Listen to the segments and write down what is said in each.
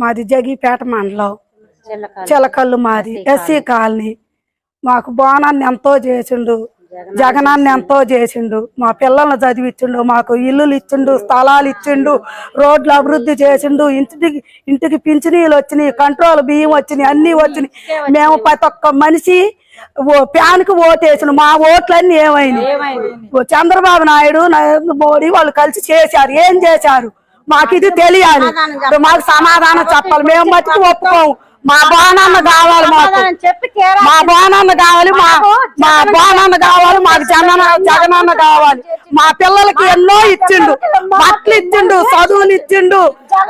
మాది జగిపేట మండలం. చిలకల్లు మాది. SC colony. మాకు బోనాన్ని ఎంతో చేసిండు. జగనాన్ని ఎంతో చేసిండు. మా పిల్లల్ని చదివిచ్చిండు. మాకు ఇల్లులు ఇచ్చిండు స్థలాలు ఇచ్చిండు రోడ్లు అభివృద్ధి చేసిండు. ఇంటికి ఇంటికి పింఛనీలు వచ్చినాయి కంట్రోల్ బియ్యం వచ్చినాయి అన్ని వచ్చినాయి. మేము ప్రతి ఒక్క మనిషి ప్యాన్కి ఓటేసిన. మా ఓట్లన్నీ ఏమైనాయి? చంద్రబాబు నాయుడు నరేంద్ర మోడీ వాళ్ళు కలిసి చేశారు. ఏం చేశారు? మాకు ఇది తెలియాలి. మాకు సమాధానం చెప్పాలి. మేము మట్టుకు ఒప్పుకోము మా బాణాన్న కావాలి మాకు. మా బాణాన్న కావాలి మా మా బాణాన్న కావాలి మాకు జగన జగనన్న కావాలి. మా పిల్లలకి ఎన్నో ఇచ్చిండు. బట్టలు ఇచ్చిండు చదువులు ఇచ్చిండు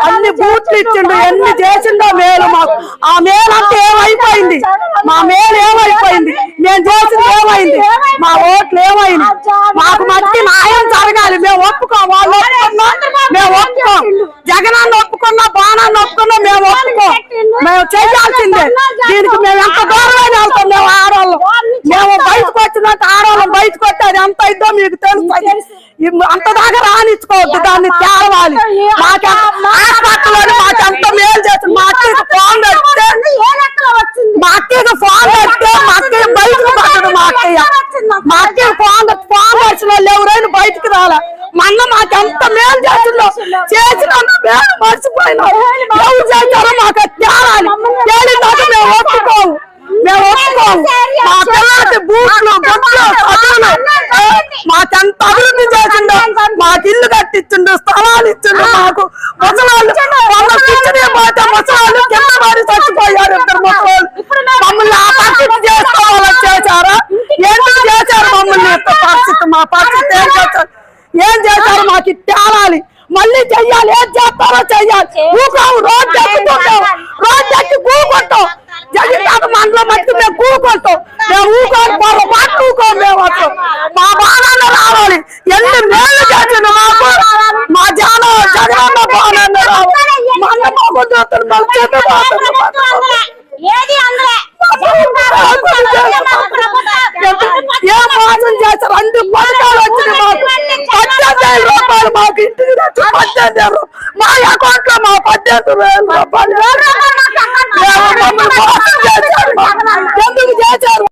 అన్ని బూట్లు ఇచ్చిండు ఎన్ని చేసిండో మేలు మాకు. ఆ మేలు అంతా ఏమైపోయింది? మా మేలు ఏమైపోయింది? మేము చేసింది ఏమైంది? మా ఓట్లు ఏమైంది? మాకు మట్టి న్యాయం జరగాలి. మేము ఒప్పుకోం వాళ్ళు ఒప్పుకున్నా మేము ఒప్పుకోం. జగనాన్ని ఒప్పుకున్నా బాణాన్ని ఒప్పుకున్నా మేము ఒప్పుకోం. మేము చేయాల్సిందే. దీనికి మేము ఎంత దూరమైన వెళ్తాం మేము ఆడవాళ్ళం? మేము బయటకు వచ్చినట్టు ఆడవాళ్ళం బయటకు వచ్చి అది ఎంత ఇద్దో మీకు ఇమ్ అంత దాకా రానిచ్చుకోవద్దు దాన్ని తేవాలి మాకు హాస్పిటల్ మాకు ఎంత మేలు చేస్తుంది మా అక్కకి ఫోన్ పెడితే ఏ లెక్కలో వచ్చింది మా అక్కకి ఫోన్ పెడితే మా అక్కయ్య బయటకు పడదు మా అక్కయ్య మా అక్కయ్య ఫోన్ ఫోన్ వచ్చిన వాళ్ళు ఎవరైనా బయటకు రాలా. మొన్న మాకు ఎంత మేలు చేస్తుందో చేసిన మేలు మర్చిపోయినా. ఎవరు చేశారో మాకు అది తేలాలి. తేలినాక మేము ఒప్పుకోము. మేము ఒప్పుకోము. మా పిల్లలకి బూట్లు గుడ్లు చదువులు మాకెంత అభివృద్ధి చేసిండో మాకు ఇల్లు కట్టించిండు స్థలాలు ఇచ్చిండు మాకు. ముసలాళ్ళు వాళ్ళ కిచెనే పోతే ముసలాళ్ళు కింద పడి చచ్చిపోయారు ఇద్దరు ముసలాళ్ళు మమ్మల్ని ఆ పరిస్థితి చేసుకోవాలని చేశారా ఎందుకు చేశారు మమ్మల్ని ఇంత పరిస్థితి మా పరిస్థితి ఏం చేశారు ఏం చేశారు మాకు ఇది తేలాలి మళ్ళీ చెయ్యాలి ఏం చేస్తారో చెయ్యాలి. ఊకాము రోడ్డు ఎక్కుతుంటాం రోడ్డు ఎక్కి కూకుంటాం జగన్ మండలం మట్టి మేము కూకుంటాం మేము ఊకోని పొర పాటు ఊకోం మేము అసలు. మా బాణాన్ని రావాలి. ఎన్ని మేళ్ళు చేసిండు మాకు మా జాన జగనన్న బాణాన్ని రావాలి మన మొగ్గు చూస్తాడు మన చెట్టు ఏది అందులో ఏ మోసం చేస్తారు? అన్ని పథకాలు వచ్చినాయి మాకు. పద్దెనిమిది రూపాయలు మాకు తెచ్చి పద్దెనిమిది వేలు మా అకౌంట్లో మా పద్దెనిమిది వేల రూపాయలు. మేము మమ్మల్ని మోసం చేశారు ఎందుకు చేశారు?